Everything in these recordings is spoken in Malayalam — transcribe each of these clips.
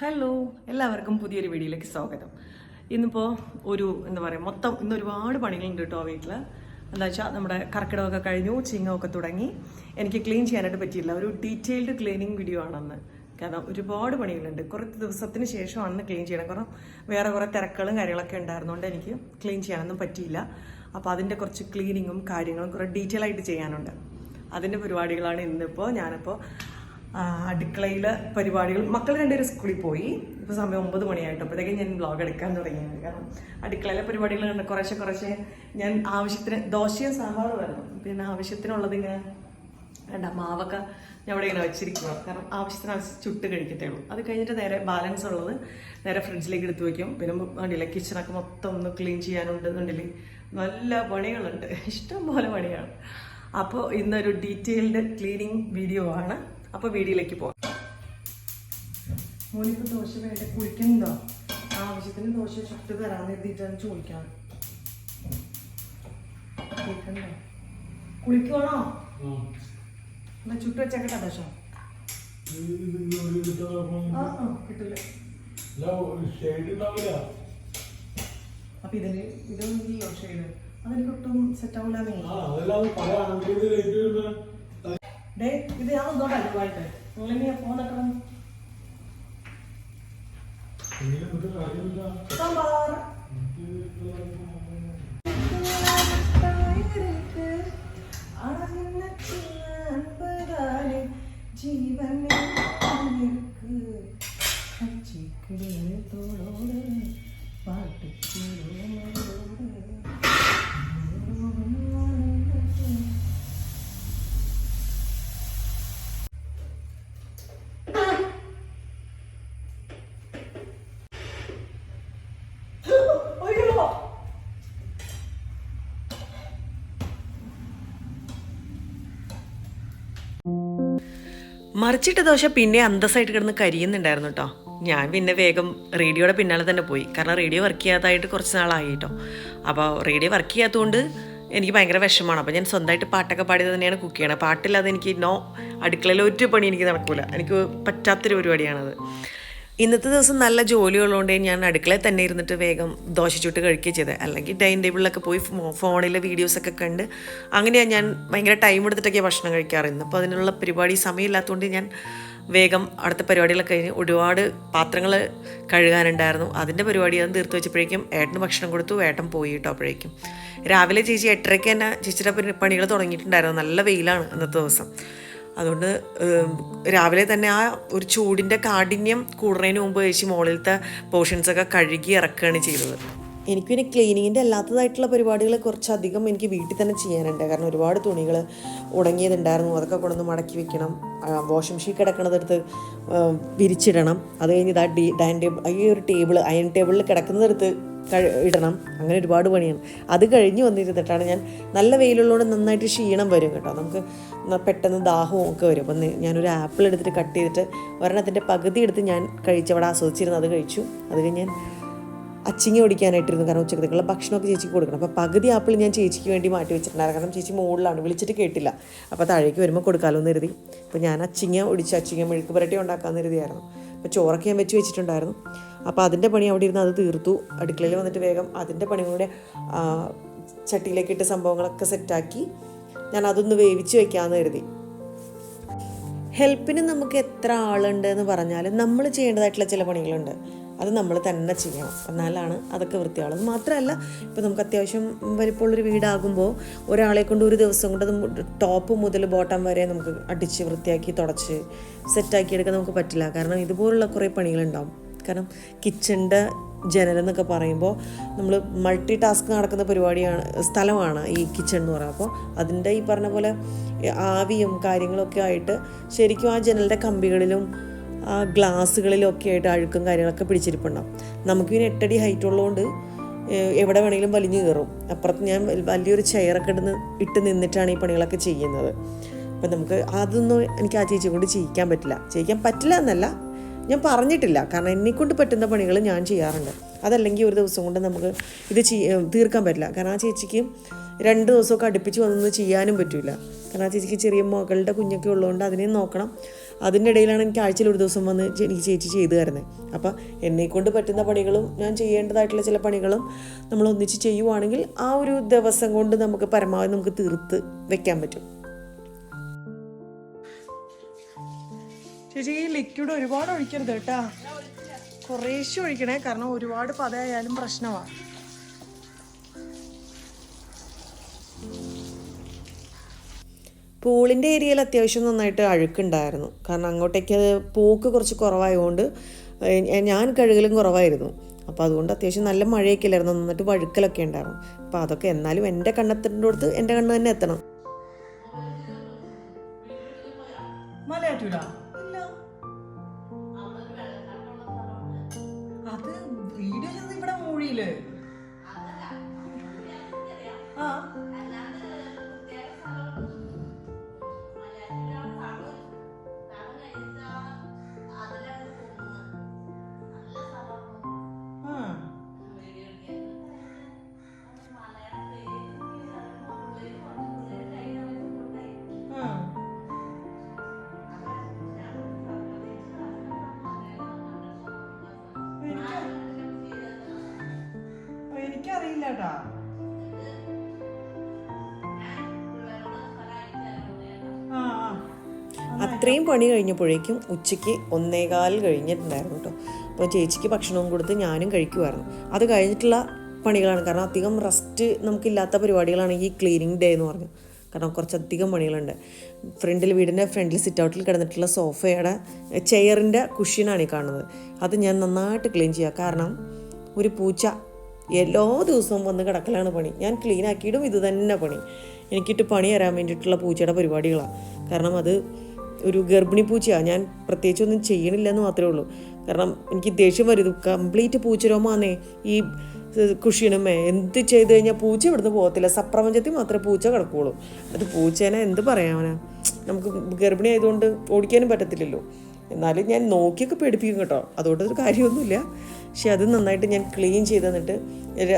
ഹലോ എല്ലാവർക്കും പുതിയൊരു വീഡിയോയിലേക്ക് സ്വാഗതം. ഇന്നിപ്പോൾ ഒരു എന്താ പറയുക മൊത്തം ഇന്ന് ഒരുപാട് പണികളുണ്ട് കേട്ടോ വീട്ടിൽ എന്താ വെച്ചാൽ നമ്മുടെ കർക്കിടകമൊക്കെ കഴിഞ്ഞു ചിങ്ങമൊക്കെ തുടങ്ങി. എനിക്ക് ക്ലീൻ ചെയ്യാനായിട്ട് പറ്റിയില്ല. ഒരു ഡീറ്റെയിൽഡ് ക്ലീനിങ് വീഡിയോ ആണെന്ന്. കാരണം ഒരുപാട് പണികളുണ്ട്. കുറച്ച് ദിവസത്തിന് ശേഷമാണ് ക്ലീൻ ചെയ്യണം. കാരണം വേറെ കുറേ തിരക്കുകളും കാര്യങ്ങളൊക്കെ ഉണ്ടായിരുന്നുകൊണ്ട് എനിക്ക് ക്ലീൻ ചെയ്യാനൊന്നും പറ്റിയില്ല. അപ്പോൾ അതിന്റെ കുറച്ച് ക്ലീനിങ്ങും കാര്യങ്ങളും കുറേ ഡീറ്റെയിൽ ആയിട്ട് ചെയ്യാനുണ്ട്. അതിന്റെ പരിപാടികളാണ് ഇന്നിപ്പോൾ ഞാനിപ്പോൾ അടുക്കളയിൽ പരിപാടികൾ. മക്കൾ രണ്ടുപേരും സ്കൂളിൽ പോയി. ഇപ്പോൾ സമയം ഒമ്പത് മണിയായിട്ട്. അപ്പോഴത്തേക്കും ഞാൻ ബ്ലോഗ് എടുക്കാൻ തുടങ്ങിയത് കാരണം അടുക്കളയിലെ പരിപാടികൾ കണ്ട് കുറേശ്ശെ കുറേശ്ശെ ഞാൻ ആവശ്യത്തിന് ദോശയും സാമ്പാറും വരുന്നു പിന്നെ ആവശ്യത്തിനുള്ളത് ഇങ്ങനെ വേണ്ട മാവൊക്കെ ഞാൻ ഇവിടെ ഇങ്ങനെ വെച്ചിരിക്കുക കാരണം ആവശ്യത്തിന് ആവശ്യം ചുട്ട് കഴിക്കത്തേ ഉള്ളൂ. അത് കഴിഞ്ഞിട്ട് നേരെ ബാലൻസ് ഉള്ളത് നേരെ ഫ്രിഡ്ജിലേക്ക് എടുത്ത് വയ്ക്കും പിന്നെ വേണ്ടിയില്ല കിച്ചണൊക്കെ മൊത്തം ഒന്ന് ക്ലീൻ ചെയ്യാനുണ്ടെന്നുണ്ടെങ്കിൽ നല്ല പണികളുണ്ട്. ഇഷ്ടം പോലെ പണിയാണ്. അപ്പോൾ ഇന്നൊരു ഡീറ്റെയിൽഡ് ക്ലീനിങ് വീഡിയോ ആണ്. അപ്പോൾ വീഡിയോയിലേക്ക് പോവാം മോനിപ്പോൾ ദോശ വേണ്ട കുഴിക്കുന്നുണ്ടോ ആവശ്യത്തിന് ദോശ ചുട്ട് തരാമെന്ന് എഴുതിയിട്ടാണ് ചോദിക്കാൻ കുളിക്കണ്ടോ കുളിക്കുവാണോ? എന്നാ ചുട്ട് വെച്ചേക്കട്ടെ ദോശ. കിട്ടില്ല അപ്പൊ ഇതിന് ഇതൊന്നും ഷെയ്ഡ് സെറ്റ് ആവൂലേ ഡേ ഇത് ഞാൻ ഒന്നോട്ടെ അടുപ്പായിട്ട് നിങ്ങളെന്നെ ഫോൺ നിൽക്കണം സാമ്പാർ. മറിച്ചിട്ട ദോശ പിന്നെ അന്തസ്സായിട്ട് കിടന്ന് കരിയുന്നുണ്ടായിരുന്നു കേട്ടോ ഞാൻ പിന്നെ വേഗം റേഡിയോയുടെ പിന്നാലെ തന്നെ പോയി. കാരണം റേഡിയോ വർക്ക് ചെയ്യാത്തതായിട്ട് കുറച്ച് നാളായി കേട്ടോ അപ്പോൾ റേഡിയോ വർക്ക് ചെയ്യാത്തതുകൊണ്ട് എനിക്ക് ഭയങ്കര വിഷമമാണ് അപ്പോൾ ഞാൻ സ്വന്തമായിട്ട് പാട്ടൊക്കെ പാടിയത് തന്നെയാണ് കുക്ക് ചെയ്യണത്. പാട്ടില്ലാതെ എനിക്ക് നോ അടുക്കളയിൽ ഒരു പണി എനിക്ക് നടക്കില്ല എനിക്ക് പറ്റാത്തൊരു പരിപാടിയാണത്. ഇന്നത്തെ ദിവസം നല്ല ജോലിയുള്ളതുകൊണ്ട് ഞാൻ അടുക്കളയിൽ തന്നെ ഇരുന്നിട്ട് വേഗം ദോശ ചുട്ട് കഴിക്കുകയും ചെയ്തത് അല്ലെങ്കിൽ ഡൈനിങ് ടേബിളിലൊക്കെ പോയി ഫോണിലെ വീഡിയോസൊക്കെ കണ്ട് അങ്ങനെയാണ് ഞാൻ ഭയങ്കര ടൈം എടുത്തിട്ടൊക്കെ ഭക്ഷണം കഴിക്കാറ് ഇന്നിപ്പോൾ അതിനുള്ള പരിപാടി സമയമില്ലാത്തതുകൊണ്ട് ഞാൻ വേഗം അടുത്ത പരിപാടികളൊക്കെ കഴിഞ്ഞ് ഒരുപാട് പാത്രങ്ങൾ കഴുകാനുണ്ടായിരുന്നു. അതിന്റെ പരിപാടി അത് തീർത്ത് വെച്ചപ്പോഴേക്കും ഏട്ടന് ഭക്ഷണം കൊടുത്തു. ഏട്ടൻ പോയി കേട്ടോ അപ്പോഴേക്കും. രാവിലെ ചേച്ചി എട്ടരയ്ക്ക് തന്നെ ചേച്ചിയുടെ പണികൾ തുടങ്ങിയിട്ടുണ്ടായിരുന്നു. നല്ല വെയിലാണ് അന്നത്തെ ദിവസം. അതുകൊണ്ട് രാവിലെ തന്നെ ആ ഒരു ചൂടിന്റെ കാഠിന്യം കൂടുന്നതിന് മുമ്പ് ചേച്ചി മുകളിലത്തെ പോർഷൻസൊക്കെ കഴുകി ഇറക്കുകയാണ് ചെയ്തത്. എനിക്ക് പിന്നെ ക്ലീനിങ്ങിന്റെ അല്ലാത്തതായിട്ടുള്ള പരിപാടികൾ കുറച്ചധികം എനിക്ക് വീട്ടിൽ തന്നെ ചെയ്യാനുണ്ട്. കാരണം ഒരുപാട് തുണികൾ ഉണങ്ങിയതുണ്ടായിരുന്നു. അതൊക്കെ കൊണ്ടൊന്ന് മടക്കി വെക്കണം. വാഷിംഗ് മെഷീൻ കിടക്കണതെടുത്ത് വിരിച്ചിടണം. അത് കഴിഞ്ഞ് ഇതാ ഡി ഡൈനിങ് ടേബിൾ ഈ ഒരു ടേബിൾ അയൺ ടേബിളിൽ കിടക്കുന്നതെടുത്ത് കഴി ഇടണം. അങ്ങനെ ഒരുപാട് പണിയാണ്. അത് കഴിഞ്ഞ് വന്നിരുന്നിട്ടാണ് ഞാൻ നല്ല വെയിലുള്ളതുകൊണ്ട് നന്നായിട്ട് ക്ഷീണം വരും കേട്ടോ. നമുക്ക് പെട്ടെന്ന് ദാഹവും ഒക്കെ വരും. അപ്പം ഞാനൊരു ആപ്പിൾ എടുത്തിട്ട് കട്ട് ചെയ്തിട്ട് ഒരെണ്ണത്തിന്റെ പകുതി എടുത്ത് ഞാൻ കഴിച്ച് അവിടെ ആസ്വദിച്ചിരുന്നു. അത് കഴിച്ചു. അത് കഴിഞ്ഞ് ഞാൻ അച്ചിങ്ങ ഓടിക്കാനായിട്ടിരുന്നു കാരണം ഉച്ചക്കത്തേക്കുള്ള ഭക്ഷണമൊക്കെ ചേച്ചിക്ക് കൊടുക്കണം. അപ്പോൾ പകുതി ആപ്പിൾ ഞാൻ ചേച്ചിക്ക് വേണ്ടി മാറ്റി വെച്ചിട്ടുണ്ടായിരുന്നു. കാരണം ചേച്ചി മുകളിലാണ്. വിളിച്ചിട്ട് കേട്ടില്ല. അപ്പോൾ താഴേക്ക് വരുമ്പോൾ കൊടുക്കാമല്ലോ എന്ന് കരുതി. അപ്പോൾ ഞാൻ അച്ചിങ്ങ ഒടിച്ച് അച്ചിങ്ങ മെഴുക്ക് പുരട്ടി ഉണ്ടാക്കാമെന്ന് കരുതിയായിരുന്നു. അപ്പോൾ ചോറൊക്കെ ഞാൻ വെച്ച് വെച്ചിട്ടുണ്ടായിരുന്നു. അപ്പോൾ അതിന്റെ പണി അവിടെ ഇരുന്ന് അത് തീർത്തു. അടുക്കളയിൽ വന്നിട്ട് വേഗം അതിന്റെ പണി കൂടെ ചട്ടിയിലേക്ക് ഇട്ട് സംഭവങ്ങളൊക്കെ സെറ്റാക്കി ഞാൻ അതൊന്ന് വേവിച്ച് വെക്കാമെന്ന് കരുതി. ഹെൽപ്പിന് നമുക്ക് എത്ര ആളുണ്ട് എന്ന് പറഞ്ഞാലും നമ്മൾ ചെയ്യേണ്ടതായിട്ടുള്ള ചില പണികളുണ്ട്. അത് നമ്മൾ തന്നെ ചെയ്യണം. എന്നാലാണ് അതൊക്കെ വൃത്തിയാവുള്ളത് മാത്രമല്ല ഇപ്പോൾ നമുക്ക് അത്യാവശ്യം വലിപ്പമുള്ളൊരു വീടാകുമ്പോൾ ഒരാളെ കൊണ്ട് ഒരു ദിവസം കൊണ്ട് ടോപ്പ് മുതൽ ബോട്ടം വരെ നമുക്ക് അടിച്ച് വൃത്തിയാക്കി തുടച്ച് സെറ്റാക്കി എടുക്കാൻ നമുക്ക് പറ്റില്ല. കാരണം ഇതുപോലുള്ള കുറേ പണികളുണ്ടാവും. കാരണം കിച്ചണിന്റെ ജനലെന്നൊക്കെ പറയുമ്പോൾ നമ്മൾ മൾട്ടി ടാസ്ക് നടക്കുന്ന പരിപാടിയാണ് സ്ഥലമാണ് ഈ കിച്ചൺ എന്ന് പറയുന്നത്. അപ്പോൾ അതിന്റെ ഈ പറഞ്ഞ പോലെ ആവിയും കാര്യങ്ങളൊക്കെ ആയിട്ട് ശരിക്കും ആ ജനലിന്റെ കമ്പികളിലും ആ ഗ്ലാസ്സുകളിലൊക്കെ ആയിട്ട് അഴുക്കും കാര്യങ്ങളൊക്കെ പിടിച്ചിരിപ്പുണ്ടാവും നമുക്ക് പിന്നെ എട്ടടി ഹൈറ്റ് ഉള്ളതുകൊണ്ട് എവിടെ വേണമെങ്കിലും വലിഞ്ഞു കയറും. അപ്പുറത്ത് ഞാൻ വലിയൊരു ചെയറൊക്കെ ഇടുന്ന് ഇട്ട് നിന്നിട്ടാണ് ഈ പണികളൊക്കെ ചെയ്യുന്നത്. അപ്പം നമുക്ക് അതൊന്നും എനിക്ക് ആ ചേച്ചി കൊണ്ട് ചെയ്യിക്കാൻ പറ്റില്ല. ചെയ്യിക്കാൻ പറ്റില്ല എന്നല്ല ഞാൻ പറഞ്ഞിട്ടില്ല. കാരണം എന്നെക്കൊണ്ട് പറ്റുന്ന പണികൾ ഞാൻ ചെയ്യാറുണ്ട്. അതല്ലെങ്കിൽ ഒരു ദിവസം കൊണ്ട് നമുക്ക് ഇത് തീർക്കാൻ പറ്റില്ല. കാരണം ആ ചേച്ചിക്ക് രണ്ട് ദിവസമൊക്കെ അടുപ്പിച്ച് വന്നൊന്നും ചെയ്യാനും പറ്റില്ല കാരണം ആ ചേച്ചിക്ക് ചെറിയ മകളുടെ കുഞ്ഞൊക്കെ ഉള്ളതുകൊണ്ട് അതിനെയും നോക്കണം. അതിന്റെ ഇടയിലാണ് എനിക്ക് ആഴ്ചയിൽ ഒരു ദിവസം വന്ന് എനിക്ക് ചേച്ചി ചെയ്തു തരുന്നത് അപ്പം എന്നെക്കൊണ്ട് പറ്റുന്ന പണികളും ഞാൻ ചെയ്യേണ്ടതായിട്ടുള്ള ചില പണികളും നമ്മൾ ഒന്നിച്ച് ചെയ്യുവാണെങ്കിൽ ആ ഒരു ദിവസം കൊണ്ട് നമുക്ക് പരമാവധി നമുക്ക് തീർത്ത് വെക്കാൻ പറ്റും. ചേച്ചി ഈ ലിക്വിഡ് ഒരുപാട് ഒഴിക്കരുത് കേട്ടാ. കുറേശ്ശെ ഒഴിക്കണേ. കാരണം ഒരുപാട് പതയായാലും പ്രശ്നമാണ് പൂളിന്റെ ഏരിയയിൽ അത്യാവശ്യം നന്നായിട്ട് അഴുക്കുണ്ടായിരുന്നു. കാരണം അങ്ങോട്ടേക്ക് പോക്ക് കുറച്ച് കുറവായതുകൊണ്ട് ഞാൻ കഴുകലും കുറവായിരുന്നു. അപ്പോൾ അതുകൊണ്ട് അത്യാവശ്യം നല്ല മഴയൊക്കെ ഇല്ലായിരുന്നു. നന്നായിട്ട് വഴുക്കലൊക്കെ ഉണ്ടായിരുന്നു. അപ്പോൾ അതൊക്കെ എന്നാലും എന്റെ കണ്ണെത്തേണ്ട അടുത്ത് എന്റെ കണ്ണ് തന്നെ എത്തണം. അത് ഇവിടെ ആ. അത്രയും പണി കഴിഞ്ഞപ്പോഴേക്കും ഉച്ചയ്ക്ക് ഒന്നേകാൽ കഴിഞ്ഞിട്ടുണ്ടായിരുന്നു കേട്ടോ. അപ്പോൾ ചേച്ചിക്ക് ഭക്ഷണവും കൊടുത്ത് ഞാനും കഴിക്കുമായിരുന്നു അത് കഴിഞ്ഞിട്ടുള്ള പണികളാണ്. കാരണം അധികം റെസ്റ്റ് നമുക്കില്ലാത്ത പരിപാടികളാണ് ഈ ക്ലീനിങ് ഡേ എന്ന് പറഞ്ഞു. കാരണം കുറച്ചധികം പണികളുണ്ട്. ഫ്രണ്ടിൽ വീടിന്റെ ഫ്രണ്ടിൽ സിറ്റ് ഔട്ടിൽ കിടന്നിട്ടുള്ള സോഫയുടെ ചെയറിന്റെ കുഷ്യനാണ് ഈ കാണുന്നത്. അത് ഞാൻ നന്നായിട്ട് ക്ലീൻ ചെയ്യുക. കാരണം ഒരു പൂച്ച എല്ലാ ദിവസവും വന്ന് കിടക്കലാണ് പണി. ഞാൻ ക്ലീൻ ഇത് തന്നെ പണി. എനിക്കിട്ട് പണി തരാൻ വേണ്ടിയിട്ടുള്ള പൂച്ചയുടെ പരിപാടികളാണ്. കാരണം അത് ഒരു ഗർഭിണി പൂച്ചയാണ് ഞാൻ പ്രത്യേകിച്ചൊന്നും ചെയ്യണില്ലെന്ന് മാത്രമേ ഉള്ളൂ. കാരണം എനിക്ക് ദേഷ്യം വരും. ഇത് കംപ്ലീറ്റ് പൂച്ചരോമാന്നേ. ഈ കുഷിയണമേ എന്ത് ചെയ്ത് കഴിഞ്ഞാൽ പൂച്ച ഇവിടുന്ന് പോകത്തില്ല. സപ്രപഞ്ചത്തിൽ മാത്രമേ പൂച്ച കിടക്കുകയുള്ളൂ അത് പൂച്ചേനെ എന്ത് പറയാനാ? നമുക്ക് ഗർഭിണി ആയതുകൊണ്ട് ഓടിക്കാനും പറ്റത്തില്ലല്ലോ. എന്നാലും ഞാൻ നോക്കിയൊക്കെ പേടിപ്പിക്കും കേട്ടോ. അതുകൊണ്ടൊരു കാര്യമൊന്നുമില്ല. പക്ഷെ അത് നന്നായിട്ട് ഞാൻ ക്ലീൻ ചെയ്ത് തന്നിട്ട്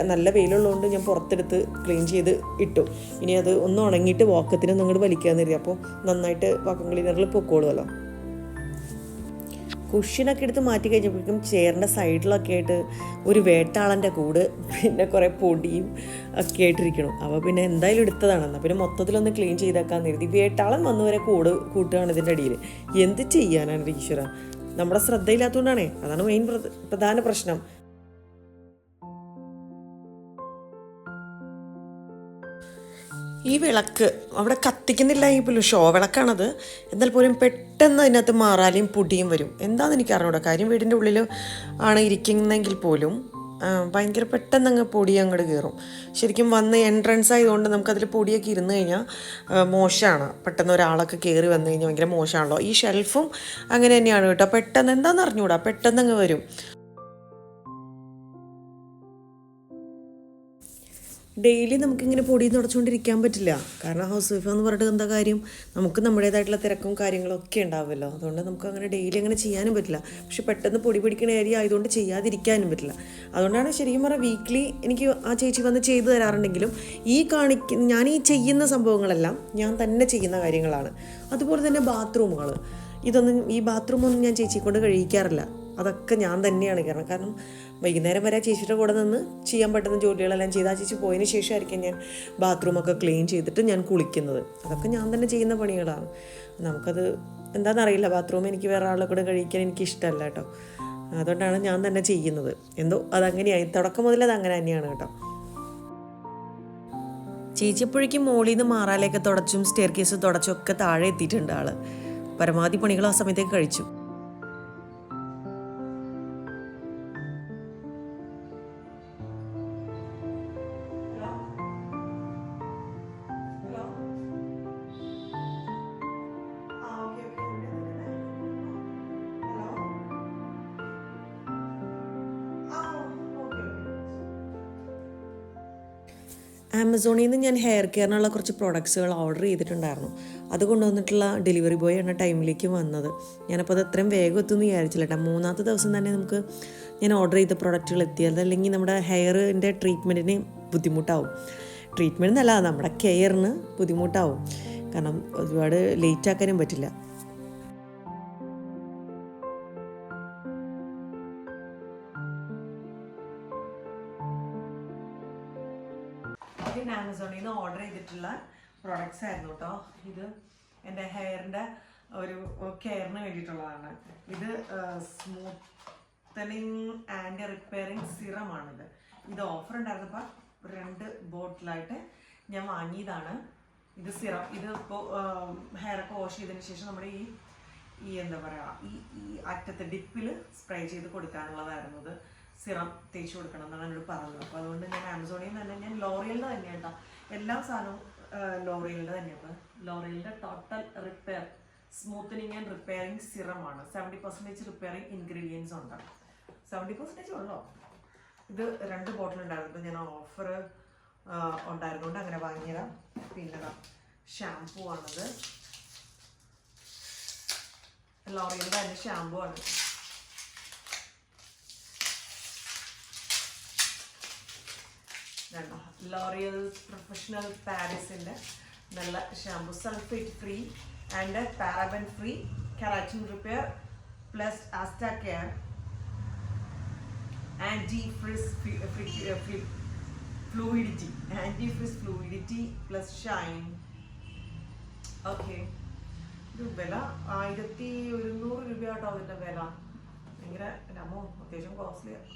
നല്ല വെയിലുള്ളതുകൊണ്ട് ഞാൻ പുറത്തെടുത്ത് ക്ലീൻ ചെയ്ത് ഇട്ടു. ഇനി അത് ഒന്ന് ഉണങ്ങിയിട്ട് വാക്കത്തിനൊന്നും അങ്ങോട്ട് വലിക്കാന്ന് അപ്പോൾ നന്നായിട്ട് വാക്കം ക്ലീനറിൽ പൊക്കോളുമല്ലോ കുഷ്യനൊക്കെ എടുത്ത് മാറ്റി കഴിഞ്ഞപ്പോഴേക്കും ചെയറിന്റെ സൈഡിലൊക്കെ ആയിട്ട് ഒരു വേട്ടാളന്റെ കൂട് പിന്നെ കുറേ പൊടിയും ഒക്കെ ആയിട്ടിരിക്കണം അപ്പോൾ പിന്നെ എന്തായാലും എടുത്തതാണ്. എന്നാൽ പിന്നെ മൊത്തത്തിലൊന്ന് ക്ലീൻ ചെയ്തേക്കാന്ന് കരുതി. വേട്ടാളൻ വന്നവരെ കൂട് കൂട്ടുകയാണ് ഇതിന്റെ അടിയിൽ എന്ത് ചെയ്യാനാണ് ഈശ്വര? നമ്മുടെ ശ്രദ്ധയില്ലാത്തതുകൊണ്ടാണേ. അതാണ് മെയിൻ പ്രധാന പ്രശ്നം. ഈ വിളക്ക് അവിടെ കത്തിക്കുന്നില്ല ഈ പോലും ഷോ വിളക്കാണത്. എന്നാൽ പോലും പെട്ടെന്ന് അതിനകത്ത് മാറാലിയും പൊടിയും വരും. എന്താണെന്ന് എനിക്ക് അറിഞ്ഞൂടാ കാര്യം വീടിന്റെ ഉള്ളിൽ ആണ് ഇരിക്കുന്നെങ്കിൽ പോലും ഭയങ്കര പെട്ടെന്ന് അങ്ങ് പൊടി അങ്ങോട്ട് കയറും. ശരിക്കും വന്ന് എൻട്രൻസ് ആയതുകൊണ്ട് നമുക്കതിൽ പൊടിയൊക്കെ ഇരുന്ന് കഴിഞ്ഞാൽ മോശമാണ് പെട്ടെന്ന് ഒരാളൊക്കെ കയറി വന്നു കഴിഞ്ഞാൽ ഭയങ്കര മോശമാണല്ലോ ഈ ഷെൽഫും അങ്ങനെ തന്നെയാണ് കേട്ടോ. പെട്ടെന്ന് എന്താണെന്ന് അറിഞ്ഞൂടാ? പെട്ടെന്ന് അങ്ങ് വരും. ഡെയിലി നമുക്കിങ്ങനെ പൊടി തുടച്ചുകൊണ്ടിരിക്കാൻ പറ്റില്ല. കാരണം ഹൗസ് വൈഫ് എന്ന് പറഞ്ഞിട്ട് എന്താ കാര്യം? നമുക്ക് നമ്മുടേതായിട്ടുള്ള തിരക്കും കാര്യങ്ങളൊക്കെ ഉണ്ടാവുമല്ലോ. അതുകൊണ്ട് നമുക്ക് അങ്ങനെ ഡെയിലി അങ്ങനെ ചെയ്യാനും പറ്റില്ല. പക്ഷെ പെട്ടെന്ന് പൊടി പിടിക്കുന്ന ഏരിയ ആയതുകൊണ്ട് ചെയ്യാതിരിക്കാനും പറ്റില്ല. അതുകൊണ്ടാണ് ശരിക്കും പറഞ്ഞാൽ വീക്ക്ലി എനിക്ക് ആ ചേച്ചി വന്ന് ചെയ്തു തരാറുണ്ടെങ്കിലും ഈ കാണിക്ക ഞാൻ ഈ ചെയ്യുന്ന സംഭവങ്ങളെല്ലാം ഞാൻ തന്നെ ചെയ്യുന്ന കാര്യങ്ങളാണ്. അതുപോലെ തന്നെ ബാത്റൂമുകൾ ഇതൊന്നും ഈ ബാത്റൂമൊന്നും ഞാൻ ചേച്ചിയെ കൊണ്ട് കഴിയിക്കാറില്ല അതൊക്കെ ഞാൻ തന്നെയാണ്. കാരണം കാരണം വൈകുന്നേരം വരെ ചേച്ചിയുടെ കൂടെ നിന്ന് ചെയ്യാൻ പറ്റുന്ന ജോലികളെല്ലാം ചെയ്ത് ആ ചേച്ചി പോയതിന് ശേഷമായിരിക്കും ഞാൻ ബാത്റൂമൊക്കെ ക്ലീൻ ചെയ്തിട്ട് ഞാൻ കുളിക്കുന്നത്. അതൊക്കെ ഞാൻ തന്നെ ചെയ്യുന്ന പണികളാണ്. നമുക്കത് എന്താണെന്നറിയില്ല ബാത്റൂം എനിക്ക് വേറെ ആളെ കൂടെ കഴിക്കാൻ എനിക്ക് ഇഷ്ടമല്ല കേട്ടോ. അതുകൊണ്ടാണ് ഞാൻ തന്നെ ചെയ്യുന്നത്. എന്തോ അതങ്ങനെയായി. തുടക്കം മുതൽ അത് അങ്ങനെ തന്നെയാണ് കേട്ടോ. ചേച്ചി എപ്പോഴേക്കും മോളിൽ നിന്ന് മാറാലേക്ക് തുടച്ചും സ്റ്റെയർ കേസ് തുടച്ചും ഒക്കെ താഴെ എത്തിയിട്ടുണ്ട് ആൾ. പരമാവധി പണികൾ ആ സമയത്തേക്ക് കഴിച്ചു. ആമസോണിൽ നിന്ന് ഞാൻ ഹെയർ കെയറിനുള്ള കുറച്ച് പ്രോഡക്ട്സുകൾ ഓർഡർ ചെയ്തിട്ടുണ്ടായിരുന്നു. അത് കൊണ്ടുവന്നിട്ടുള്ള ഡെലിവറി ബോയ് ആണ് ടൈമിലേക്ക് വന്നത്. ഞാനപ്പോൾ അത് അത്രയും വേഗം എത്തുമെന്ന് വിചാരിച്ചില്ല കേട്ടോ. മൂന്നാമത്തെ ദിവസം തന്നെ നമുക്ക് ഞാൻ ഓർഡർ ചെയ്ത പ്രോഡക്റ്റുകൾ എത്തിയത് അല്ലെങ്കിൽ നമ്മുടെ ഹെയറിന്റെ ട്രീറ്റ്മെന്റിന് ബുദ്ധിമുട്ടാവും. ട്രീറ്റ്മെന്റ് എന്നല്ല നമ്മുടെ കെയറിന് ബുദ്ധിമുട്ടാവും. കാരണം ഒരുപാട് ലേറ്റ് ആക്കാനും പറ്റില്ല. പ്രോഡക്റ്റ്സ് ആയിരുന്നു കേട്ടോ ഇത് എന്റെ ഹെയറിന്റെ ഒരു കെയറിന് വേണ്ടിയിട്ടുള്ളതാണ്. ഇത് സ്മൂത്തനിങ് ആൻഡ് റിപ്പയറിങ് സിറമാണിത് ഇത് ഓഫർ ഉണ്ടായിരുന്നപ്പോൾ രണ്ട് ബോട്ടിലായിട്ട് ഞാൻ വാങ്ങിയതാണ്. ഇത് സിറം ഇത് ഇപ്പോൾ ഹെയറൊക്കെ വാഷ് ചെയ്തതിന് ശേഷം നമ്മുടെ ഈ ഈ എന്താ പറയുക ഈ ഈ അറ്റത്തെ ഡിപ്പിൽ സ്പ്രേ ചെയ്ത് കൊടുക്കാനുള്ളതായിരുന്നു ഇത്. സിറം തേച്ച് കൊടുക്കണം എന്നാണ് എന്നോട് പറഞ്ഞത്. അപ്പോൾ അതുകൊണ്ട് ഞാൻ ആമസോണിൽ നിന്ന് തന്നെ ഞാൻ ലോറിയലിന്റെ തന്നെയാണ് എല്ലാ സാധനവും ലോറിയലിന്റെ തന്നെയാണ് ലോറിയലിന്റെ ടോട്ടൽ റിപ്പയർ സ്മൂത്തനിങ് ആൻഡ് റിപ്പയറിങ് സിറമാണ്. സെവന്റി പെർസെന്റേജ് റിപ്പയറിങ് ഇൻഗ്രീഡിയൻസ് ഉണ്ട്. സെവന്റി പെർസെന്റേജ് ഉള്ളോ? ഇത് രണ്ട് ബോട്ടിൽ ഉണ്ടായിരുന്നു. ഞാൻ ഓഫർ ഉണ്ടായിരുന്നുകൊണ്ട് അങ്ങനെ വാങ്ങിയതാണ് പിന്നെ ഷാംപൂ ആണത്. ലോറിയലിന്റെ തന്നെ ഷാംപൂ ആണ്. രണ്ടോ ലോറിയൽ പ്രൊഫഷണൽ പാരീസിന്റെ നല്ല shampoo sulphate free and paraben free keratin repair plus ആസ്റ്റാ care anti frizz fluidity anti frizz fluidity plus shine okay ഇത് വില ആയിരത്തി ഒരുന്നൂറ് രൂപ കേട്ടോ അതിന്റെ വില. ഭയങ്കര രമോ? അത്യാവശ്യം കോസ്റ്റ്ലിയാണ്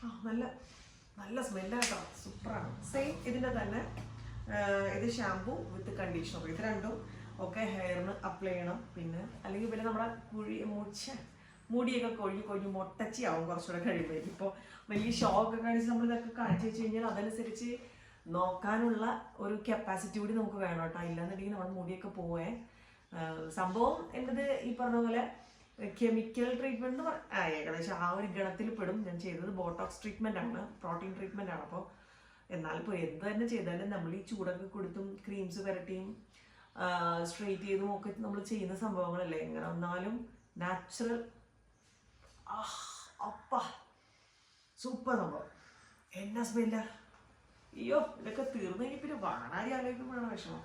ആ നല്ല നല്ല സ്മെല്ലാട്ടോ സൂപ്പറാണ്. സെയിം ഇതിന്റെ തന്നെ ഇത് ഷാമ്പു വിത്ത് കണ്ടീഷണർ ഇത് രണ്ടും ഒക്കെ ഹെയറിന് അപ്ലൈ ചെയ്യണം. പിന്നെ അല്ലെങ്കിൽ പിന്നെ നമ്മുടെ കുഴി മുച്ച മുടിയൊക്കെ കൊഴിഞ്ഞ് കൊഴിഞ്ഞ് മൊട്ടച്ചിയാവും കുറച്ചുകൂടെ കഴിയുമ്പോഴേക്കും ഇപ്പോൾ വലിയ ഷോക്ക് കാണിച്ച് നമ്മൾ ഇതൊക്കെ കാണിച്ചു വെച്ച് കഴിഞ്ഞാൽ അതനുസരിച്ച് നോക്കാനുള്ള ഒരു കപ്പാസിറ്റി കൂടി നമുക്ക് വേണം കേട്ടോ. ഇല്ലാന്നുണ്ടെങ്കിൽ നമ്മുടെ മുടിയൊക്കെ പോവേ. സംഭവം എന്റെത് ഈ പറഞ്ഞ പോലെ കെമിക്കൽ ട്രീറ്റ്മെന്റ് എന്ന് ഏകദേശം ആ ഒരു ഗണത്തിൽ പെടും. ഞാൻ ചെയ്തത് ബോട്ടോക്സ് ട്രീറ്റ്മെന്റ് ആണ്. പ്രോട്ടീൻ ട്രീറ്റ്മെന്റ് ആണ് അപ്പോൾ എന്നാൽ ഇപ്പോൾ എന്ത് തന്നെ ചെയ്താലും നമ്മൾ ഈ ചൂടൊക്കെ കൊടുത്തും ക്രീംസ് പുരട്ടിയും സ്ട്രെയിറ്റ് ചെയ്തും ഒക്കെ നമ്മൾ ചെയ്യുന്ന സംഭവങ്ങളല്ലേ? എങ്ങനെ വന്നാലും നാച്ചുറൽ അപ്പ. സൂപ്പർ സംഭവം. എന്നാ സ്മെല്ല അയ്യോ ഇതൊക്കെ തീർന്നു കഴിഞ്ഞാൽ പിന്നെ വാണാരി ആലോചിക്കുമ്പോഴാണ് വിഷമം.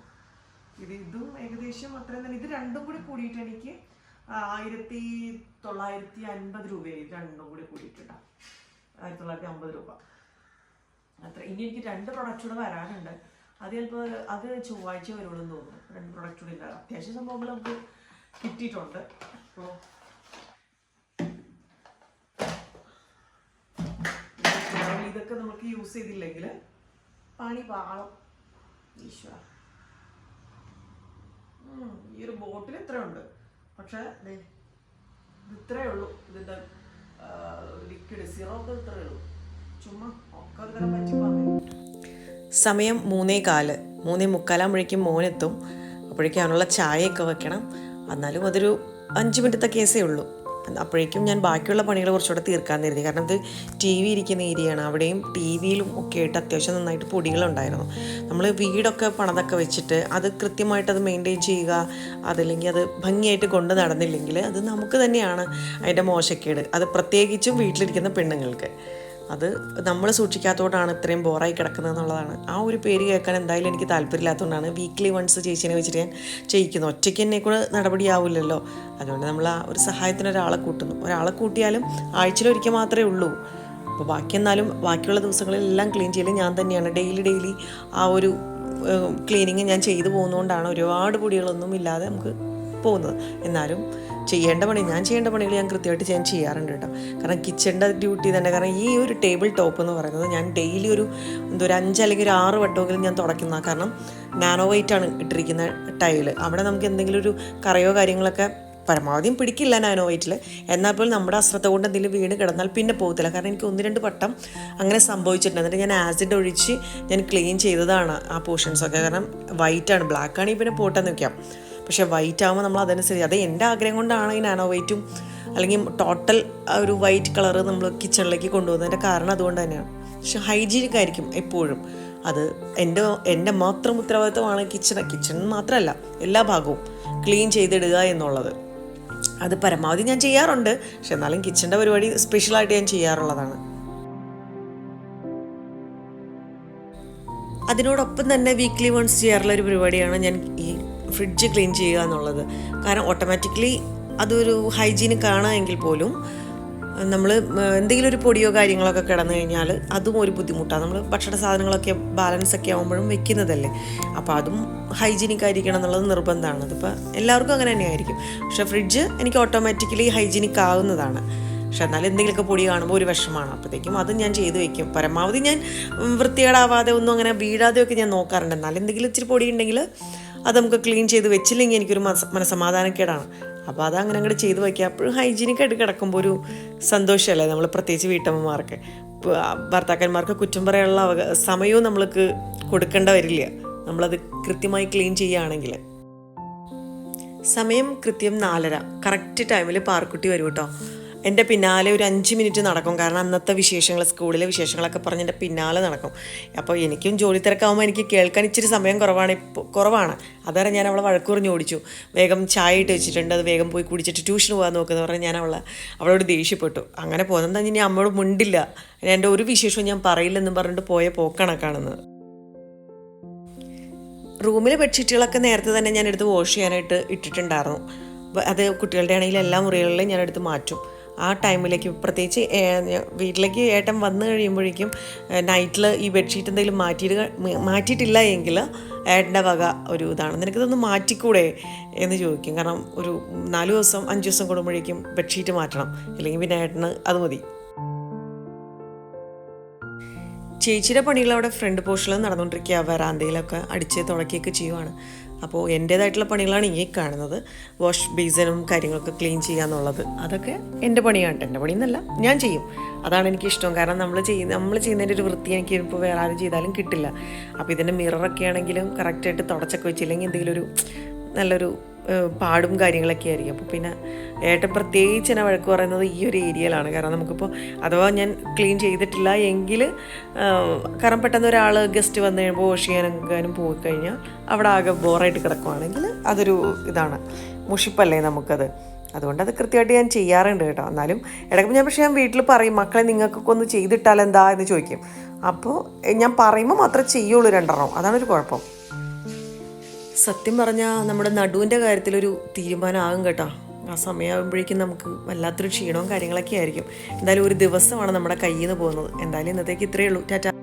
ഇത് ഇതും ഏകദേശം അത്രയും തന്നെ. ഇത് രണ്ടും കൂടി കൂടിയിട്ട് എനിക്ക് ആയിരത്തി തൊള്ളായിരത്തി അൻപത് രൂപയായി രണ്ടും കൂടി കൂടിയിട്ടുണ്ടാവും ആയിരത്തി തൊള്ളായിരത്തി അമ്പത് രൂപ. അത്ര. ഇനി എനിക്ക് രണ്ട് പ്രൊഡക്റ്റ് കൂടെ വരാനുണ്ട്. അത് ചിലപ്പോൾ അത് ചൊവ്വാഴ്ച വരുള്ളൂ എന്ന് തോന്നുന്നു. രണ്ട് പ്രൊഡക്റ്റ് കൂടി ഉണ്ടാകും അത്യാവശ്യം സംഭവങ്ങൾ നമുക്ക് കിട്ടിയിട്ടുണ്ട്. അപ്പോൾ ഇതൊക്കെ നമുക്ക് യൂസ് ചെയ്തില്ലെങ്കിൽ പണി പാളം. ഈശ്വര. ഈ ഒരു ബോട്ടിൽ ഇത്രയുണ്ട്. പക്ഷേ ഇത് ഇത്രയേ ഉള്ളൂ. ഇതിന്റെ ലിക്വിഡ് സിറോ ഇത്രയേ ഉള്ളൂ. ചുമ്മാ ഒക്കെ ഒരു തരം പറ്റിപ്പാന്നേ സമയം മൂന്നേ കാൽ. മൂന്നേ മുക്കാലാകുമ്പോഴേക്കും മോനെത്തും അപ്പോഴേക്കും അതിനുള്ള ചായയൊക്കെ വെക്കണം. എന്നാലും അതൊരു അഞ്ച് മിനിറ്റത്തെ കേസേ ഉള്ളൂ. അപ്പോഴേക്കും ഞാൻ ബാക്കിയുള്ള പണികൾ കുറച്ചുകൂടെ തീർക്കാൻ തരുന്നത് കാരണം ഇത് ടി വി ഇരിക്കുന്ന ഏരിയയാണ്. അവിടെയും ടി വിയിലും ഒക്കെ ആയിട്ട് അത്യാവശ്യം നന്നായിട്ട് പൊടികളുണ്ടായിരുന്നു. നമ്മൾ വീടൊക്കെ പണതൊക്കെ വെച്ചിട്ട് അത് കൃത്യമായിട്ട് അത് മെയിന്റെയിൻ ചെയ്യുക അതല്ലെങ്കിൽ അത് ഭംഗിയായിട്ട് കൊണ്ട് നടന്നില്ലെങ്കിൽ അത് നമുക്ക് തന്നെയാണ് അതിന്റെ മോശക്കേട്. അത് പ്രത്യേകിച്ചും വീട്ടിലിരിക്കുന്ന പെണ്ണുങ്ങൾക്ക്. അത് നമ്മൾ സൂക്ഷിക്കാത്തതുകൊണ്ടാണ് ഇത്രയും ബോറായി കിടക്കുന്നത് എന്നുള്ളതാണ്. ആ ഒരു പേര് കേൾക്കാൻ എന്തായാലും എനിക്ക് താല്പര്യമില്ലാത്തതുകൊണ്ടാണ് വീക്ക്ലി വൺസ് ചേച്ചീനെ വെച്ചിട്ട് ഞാൻ ചെയ്യിക്കുന്നു ഒറ്റയ്ക്ക് എന്നെ കൂടെ നടപടിയാവില്ലല്ലോ. അതുകൊണ്ട് നമ്മൾ ആ ഒരു സഹായത്തിന് ഒരാളെ കൂട്ടുന്നു. ഒരാളെ കൂട്ടിയാലും ആഴ്ചയിലൊരിക്കൽ മാത്രമേ ഉള്ളൂ. അപ്പോൾ ബാക്കി എന്നാലും ബാക്കിയുള്ള ദിവസങ്ങളിലെല്ലാം ക്ലീൻ ചെയ്യൽ ഞാൻ തന്നെയാണ്. ഡെയിലി ഡെയിലി ആ ഒരു ക്ലീനിങ് ഞാൻ ചെയ്തു പോകുന്നതുകൊണ്ടാണ് ഒരുപാട് പൊടികളൊന്നും ഇല്ലാതെ നമുക്ക് പോകുന്നത്. എന്നാലും ചെയ്യേണ്ട പണി ഞാൻ ചെയ്യേണ്ട പണികൾ ഞാൻ കൃത്യമായിട്ട് ഞാൻ ചെയ്യാറുണ്ട് കേട്ടോ. കാരണം കിച്ചണിന്റെ ഡ്യൂട്ടി തന്നെ കാരണം ഈ ഒരു ടേബിൾ ടോപ്പ് എന്ന് പറയുന്നത് ഞാൻ ഡെയിലി ഒരു എന്തോ ഒരു അഞ്ച് അല്ലെങ്കിൽ ഒരു ആറ് വട്ടമെങ്കിലും ഞാൻ തുടയ്ക്കുന്ന കാരണം നാനോ വൈറ്റ് ആണ് ഇട്ടിരിക്കുന്ന ടൈൽ അവിടെ നമുക്ക് എന്തെങ്കിലും ഒരു കറയോ കാര്യങ്ങളൊക്കെ പരമാവധിയും പിടിക്കില്ല നാനോ വൈറ്റിൽ എന്നാൽ പോലും നമ്മുടെ അശ്രദ്ധ കൊണ്ട് എന്തെങ്കിലും വീണ് കിടന്നാൽ പിന്നെ പോകത്തില്ല. കാരണം എനിക്ക് ഒന്ന് രണ്ട് വട്ടം അങ്ങനെ സംഭവിച്ചിട്ടുണ്ട്. എന്നിട്ട് ഞാൻ ആസിഡ് ഒഴിച്ച് ഞാൻ ക്ലീൻ ചെയ്തതാണ് ആ പോർഷൻസൊക്കെ കാരണം വൈറ്റാണ് ബ്ലാക്ക് ആണെങ്കിൽ പിന്നെ പോട്ടെന്ന് വെക്കാം പക്ഷേ വൈറ്റ് ആകുമ്പോൾ നമ്മൾ അതനുസരിച്ച് അത് എന്റെ ആഗ്രഹം കൊണ്ടാണ് ഈ നാനോ വൈറ്റും അല്ലെങ്കിൽ ടോട്ടൽ ഒരു വൈറ്റ് കളർ നമ്മൾ കിച്ചണിലേക്ക് കൊണ്ടുപോകുന്നതിന്റെ കാരണം അതുകൊണ്ട് തന്നെയാണ്. പക്ഷെ ഹൈജീനിക് ആയിരിക്കും എപ്പോഴും. അത് എന്റെ എന്റെ മാത്രം ഉത്തരവാദിത്വമാണ് കിച്ചൺ കിച്ചൺ മാത്രമല്ല എല്ലാ ഭാഗവും ക്ലീൻ ചെയ്തിടുക എന്നുള്ളത്. അത് പരമാവധി ഞാൻ ചെയ്യാറുണ്ട്. പക്ഷെ എന്നാലും കിച്ചന്റെ പരിപാടി സ്പെഷ്യലായിട്ട് ഞാൻ ചെയ്യാറുള്ളതാണ്. അതിനോടൊപ്പം തന്നെ വീക്ക്ലി വൺസ് ചെയ്യാറുള്ള ഒരു പരിപാടിയാണ് ഞാൻ ഈ ഫ്രിഡ്ജ് ക്ലീൻ ചെയ്യുക എന്നുള്ളത്. കാരണം ഓട്ടോമാറ്റിക്കലി അതൊരു ഹൈജീനിക് ആണ് എങ്കിൽ പോലും നമ്മൾ എന്തെങ്കിലും ഒരു പൊടിയോ കാര്യങ്ങളൊക്കെ കിടന്നു കഴിഞ്ഞാൽ അതും ഒരു ബുദ്ധിമുട്ടാണ്. നമ്മൾ ഭക്ഷണ സാധനങ്ങളൊക്കെ ബാലൻസ് ഒക്കെ ആകുമ്പോഴും വെക്കുന്നതല്ലേ. അപ്പോൾ അതും ഹൈജീനിക് ആയിരിക്കണം എന്നുള്ളത് നിർബന്ധമാണ്. അതിപ്പോൾ എല്ലാവർക്കും അങ്ങനെ തന്നെയായിരിക്കും. പക്ഷേ ഫ്രിഡ്ജ് എനിക്ക് ഓട്ടോമാറ്റിക്കലി ഹൈജീനിക് ആവുന്നതാണ്. പക്ഷെ എന്നാലും എന്തെങ്കിലുമൊക്കെ പൊടി കാണുമ്പോൾ ഒരു വിഷമാണ് അപ്പോഴത്തേക്കും അതും ഞാൻ ചെയ്തു വെക്കും. പരമാവധി ഞാൻ വൃത്തികേടാവാതെ ഒന്നും അങ്ങനെ വീഴാതെയൊക്കെ ഞാൻ നോക്കാറുണ്ട്. എന്നാലും എന്തെങ്കിലും ഇച്ചിരി പൊടി ഉണ്ടെങ്കിൽ അത് നമുക്ക് ക്ലീൻ ചെയ്ത് വെച്ചില്ലെങ്കിൽ എനിക്കൊരു മനസ്സ മനസമാധാനക്കേടാണ് അപ്പോൾ അത് അങ്ങനെ അങ്ങോട്ട് ചെയ്ത് വയ്ക്കുക അപ്പോഴും ഹൈജീനിക് ആയിട്ട് കിടക്കുമ്പോൾ ഒരു സന്തോഷമല്ലേ നമ്മൾ പ്രത്യേകിച്ച് വീട്ടമ്മമാർക്ക്. ഭർത്താക്കന്മാർക്ക് കുറ്റം പറയാനുള്ള അവ സമയവും നമ്മൾക്ക് കൊടുക്കേണ്ട വരില്ല നമ്മളത് കൃത്യമായി ക്ലീൻ ചെയ്യുകയാണെങ്കിൽ. സമയം കൃത്യം നാലര. കറക്റ്റ് ടൈമിൽ പാർക്കുട്ടി വരും കേട്ടോ എന്റെ പിന്നാലെ ഒരു അഞ്ച് മിനിറ്റ് നടക്കും. കാരണം അന്നത്തെ വിശേഷങ്ങൾ സ്കൂളിലെ വിശേഷങ്ങളൊക്കെ പറഞ്ഞ് എന്റെ പിന്നാലെ നടക്കും. അപ്പോൾ എനിക്കും ജോലി തിരക്കാവുമ്പോൾ എനിക്ക് കേൾക്കാൻ ഇച്ചിരി സമയം കുറവാണ് ഇപ്പോൾ കുറവാണ്. അതുവരെ ഞാൻ അവളെ വഴക്കുറിഞ്ഞ് ഓടിച്ചു. വേഗം ചായ ഇട്ട് വെച്ചിട്ടുണ്ട്. അത് വേഗം പോയി കുടിച്ചിട്ട് ട്യൂഷൻ പോകാൻ നോക്കുന്നത് പറഞ്ഞ് ഞാൻ അവളെ അവളോട് ദേഷ്യപ്പെട്ടു. അങ്ങനെ പോകുന്നത് ഇനി അമ്മയോട് മുണ്ടില്ല. എന്റെ ഒരു വിശേഷവും ഞാൻ പറയില്ലെന്നും പറഞ്ഞിട്ട് പോയ പോക്കാണ് കാണുന്നത് റൂമിലെ ബെഡ്ഷീറ്റുകളൊക്കെ നേരത്തെ തന്നെ ഞാൻ എടുത്ത് വാഷ് ചെയ്യാനായിട്ട് ഇട്ടിട്ടുണ്ടായിരുന്നു. അത് കുട്ടികളുടെ ആണെങ്കിൽ എല്ലാ മുറികളിലും ഞാൻ എടുത്ത് മാറ്റും. ആ ടൈമിലേക്ക് പ്രത്യേകിച്ച് വീട്ടിലേക്ക് ഏട്ടൻ വന്നു കഴിയുമ്പോഴേക്കും നൈറ്റിൽ ഈ ബെഡ്ഷീറ്റ് എന്തെങ്കിലും മാറ്റിയിട്ട് മാറ്റിയിട്ടില്ല എങ്കിൽ ഏട്ടന്റെ വക ഒരു ഇതാണ്. നിനക്കിതൊന്ന് മാറ്റിക്കൂടെ എന്ന് ചോദിക്കും. കാരണം ഒരു നാല് ദിവസം അഞ്ച് ദിവസം കൂടുമ്പോഴേക്കും ബെഡ്ഷീറ്റ് മാറ്റണം. ഇല്ലെങ്കിൽ പിന്നെ ഏട്ടന് അത് മതി. ചേച്ചിയുടെ പണികൾ അവിടെ ഫ്രണ്ട് പോർഷനിൽ നടന്നുകൊണ്ടിരിക്കുക. വരാന്തയിലൊക്കെ അടിച്ച് തുടക്കിയൊക്കെ ചെയ്യുവാണ്. അപ്പോൾ എന്റേതായിട്ടുള്ള പണികളാണ് ഈ കാണുന്നത്. വാഷ് ബേസിനും കാര്യങ്ങളൊക്കെ ക്ലീൻ ചെയ്യുക എന്നുള്ളത് അതൊക്കെ എന്റെ പണിയാണ്. എന്റെ പണി എന്നല്ല ഞാൻ ചെയ്യും. അതാണ് എനിക്ക് ഇഷ്ടം കാരണം നമ്മൾ ചെയ്യുന്ന നമ്മൾ ചെയ്യുന്നതിന്റെ ഒരു വൃത്തി എനിക്ക് ഇപ്പോൾ വേറെ ആരും ചെയ്താലും കിട്ടില്ല. അപ്പോൾ ഇതിന്റെ മിററൊക്കെ ആണെങ്കിലും കറക്റ്റായിട്ട് തുടച്ചൊക്കെ വെച്ചില്ലെങ്കിൽ എന്തെങ്കിലും ഒരു നല്ലൊരു പാടും കാര്യങ്ങളൊക്കെ ആയിരിക്കും. അപ്പോൾ പിന്നെ ഏട്ടൻ പ്രത്യേകിച്ച് എന്നെ വഴക്ക് പറയുന്നത് ഈ ഒരു ഏരിയയിലാണ് കാരണം നമുക്കിപ്പോൾ അഥവാ ഞാൻ ക്ലീൻ ചെയ്തിട്ടില്ല എങ്കിൽ കാരണം പെട്ടെന്ന് ഒരാൾ ഗസ്റ്റ് വന്നു കഴിയുമ്പോൾ വാഷ് ചെയ്യാനെങ്കിലും പോയി കഴിഞ്ഞാൽ അവിടെ ആകെ ബോറായിട്ട് കിടക്കുവാണെങ്കിൽ അതൊരു ഇതാണ്. മുഷിപ്പല്ലേ നമുക്കത്. അതുകൊണ്ട് അത് കൃത്യമായിട്ട് ഞാൻ ചെയ്യാറുണ്ട് കേട്ടോ. എന്നാലും ഇടയ്ക്ക് ഞാൻ പക്ഷേ ഞാൻ വീട്ടിൽ പറയും മക്കളെ നിങ്ങൾക്കൊക്കെ ഒന്ന് ചെയ്തിട്ടാൽ എന്താ എന്ന് ചോദിക്കും. അപ്പോൾ ഞാൻ പറയുമ്പോൾ മാത്രമേ ചെയ്യുള്ളൂ രണ്ടെണ്ണം. അതാണൊരു കുഴപ്പം. സത്യം പറഞ്ഞാൽ നമ്മുടെ നടുവിന്റെ കാര്യത്തിലൊരു തീരുമാനമാകും കേട്ടോ. ആ സമയമാകുമ്പോഴേക്കും നമുക്ക് വല്ലാത്തൊരു ക്ഷീണവും കാര്യങ്ങളൊക്കെ ആയിരിക്കും. എന്തായാലും ഒരു ദിവസമാണ് നമ്മുടെ കയ്യിൽ നിന്ന് പോകുന്നത്. എന്തായാലും ഇന്നത്തേക്ക് ഇത്രയേ ഉള്ളൂ. ടാറ്റ.